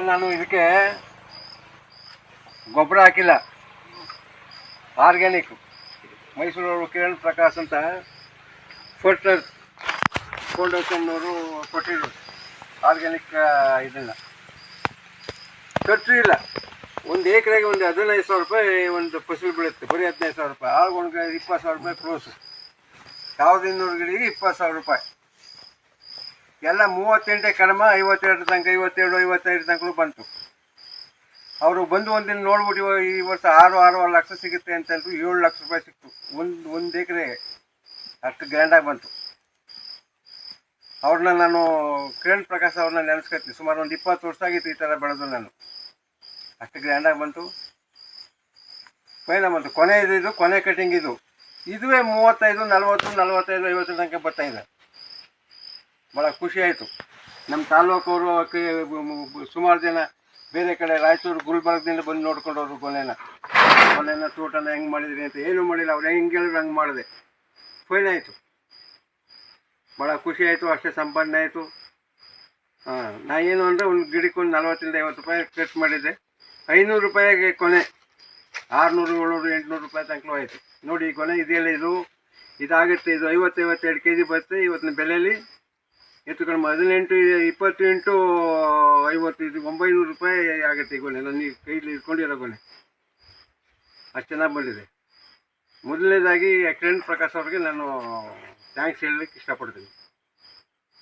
ನಾನು ಇದಕ್ಕೆ ಗೊಬ್ಬರ ಹಾಕಿಲ್ಲ. ಆರ್ಗ್ಯಾನಿಕ್ ಮೈಸೂರವರು ಕಿರಣ್ ಪ್ರಕಾಶ್ ಅಂತ ಫರ್ಟರ್ ಫೌಂಡೇಶನ್ನವರು ಕೊಟ್ಟಿದ್ರು. ಆರ್ಗ್ಯಾನಿಕ್ ಇದನ್ನು. ಖರ್ಚು ಇಲ್ಲ. ಒಂದು ಎಕರೆಗೆ ಒಂದು ಹದಿನೈದು ಸಾವಿರ ರೂಪಾಯಿ ಒಂದು ಫಸಲು ಬೀಳುತ್ತೆ. ಬರೀ ಹದಿನೈದು ಸಾವಿರ ರೂಪಾಯಿ. ಒಂದು ಇಪ್ಪತ್ತು ಸಾವಿರ ರೂಪಾಯಿ ಕ್ಲೋಸು ಸಾವಿರದ ಇನ್ನೂರು ಗಿಡಕ್ಕೆ ಇಪ್ಪತ್ತು ಸಾವಿರ ರೂಪಾಯಿ. ಎಲ್ಲ ಮೂವತ್ತೆಂಟೇ ಕಡಿಮೆ, ಐವತ್ತೆರಡು ತನಕ ಐವತ್ತೆರಡು ಐವತ್ತೈದು ತನಕ ಬಂತು. ಅವರು ಬಂದು ಒಂದಿನ ನೋಡ್ಬಿಟ್ಟು ಈ ವರ್ಷ ಆರು, ಆರೂವರೆ ಲಕ್ಷ ಸಿಗುತ್ತೆ ಅಂತ ಹೇಳಿದ್ರು ಏಳು ಲಕ್ಷ ರೂಪಾಯಿ ಸಿಕ್ತು. ಒಂದು ಒಂದು ಎಕರೆ ಅಷ್ಟು ಗ್ರ್ಯಾಂಡಾಗಿ ಬಂತು. ಅವ್ರನ್ನ ನಾನು ಕಿರಣ್ ಪ್ರಕಾಶ್ ಅವ್ರನ್ನ ನೆನೆಸ್ಕೊತೀನಿ. ಸುಮಾರು ಒಂದು ಇಪ್ಪತ್ತು ವರ್ಷ ಆಗಿತ್ತು ಈ ಥರ ಬೆಳೆದು ನಾನು. ಅಷ್ಟು ಗ್ರ್ಯಾಂಡಾಗಿ ಬಂತು. ಫೈನ ಬಂತು ಕೊನೆ ಇದು ಕೊನೆ ಕಟ್ಟಿಂಗ್ ಇದು. ಇದುವೇ ಮೂವತ್ತೈದು, ನಲ್ವತ್ತು, ನಲ್ವತ್ತೈದು, ಐವತ್ತು ತನಕ ಬರ್ತಾ ಇದೆ. ಭಾಳ ಖುಷಿ ಆಯಿತು. ನಮ್ಮ ತಾಲೂಕವರು ಸುಮಾರು ಜನ ಬೇರೆ ಕಡೆ ರಾಯಚೂರು, ಗುಲ್ಬರ್ಗದಿಂದ ಬಂದು ನೋಡ್ಕೊಂಡು ಹೋದ್ರು ಕೊನೆನ ಕೊನೆನ ತೋಟನ ಹೆಂಗೆ ಮಾಡಿದ್ರಿ ಅಂತ ಏನು ಮಾಡಿಲ್ಲ, ಅವ್ರು ಹೆಂಗೆ ಹೇಳಿದ್ರು ಹಂಗೆ ಮಾಡಿದೆ. ಫೈನ್ ಆಯಿತು. ಭಾಳ ಖುಷಿ ಆಯಿತು, ಅಷ್ಟೇ ಸಂಪನ್ನ ಆಯಿತು. ಹಾಂ, ನಾ ಏನು ಅಂದರೆ ಒಂದು ಗಿಡಕ್ಕೆ ಒಂದು ನಲ್ವತ್ತರಿಂದ ಐವತ್ತು ರೂಪಾಯಿ ಖರ್ಚು ಮಾಡಿದ್ದೆ. ಐನೂರು ರೂಪಾಯಿಗೆ ಕೊನೆ ಆರುನೂರು, ಏಳ್ನೂರು, ಎಂಟುನೂರು ರೂಪಾಯಿ ತನಕ ಆಯಿತು. ನೋಡಿ ಈ ಕೊನೆ ಇದೆಯಲ್ಲ ಇದು? ಇದಾಗುತ್ತೆ, ಇದು ಐವತ್ತೈವತ್ತೆರಡು ಕೆ ಜಿ ಬರುತ್ತೆ, ಇವತ್ತಿನ ಬೆಲೆಯಲ್ಲಿ. ಹೆಚ್ಚು ಕಡಿಮೆ ಹದಿನೆಂಟು ಇಪ್ಪತ್ತು ಇಂಟು ಐವತ್ತು, ಇದು ಒಂಬೈನೂರು ರೂಪಾಯಿ ಆಗುತ್ತೆ ಈ ಗೊನೆ ನಾನು ಕೈಲಿ ಇಟ್ಕೊಂಡಿರೋ ಗೊನೆ ಅಷ್ಟು ಚೆನ್ನಾಗಿ ಬಂದಿದೆ. ಮೊದಲನೇದಾಗಿ ಕಿರಣ್ ಪ್ರಕಾಶ್ ಅವ್ರಿಗೆ ನಾನು ಥ್ಯಾಂಕ್ಸ್ ಹೇಳಲಿಕ್ಕೆ ಇಷ್ಟಪಡ್ತೀನಿ.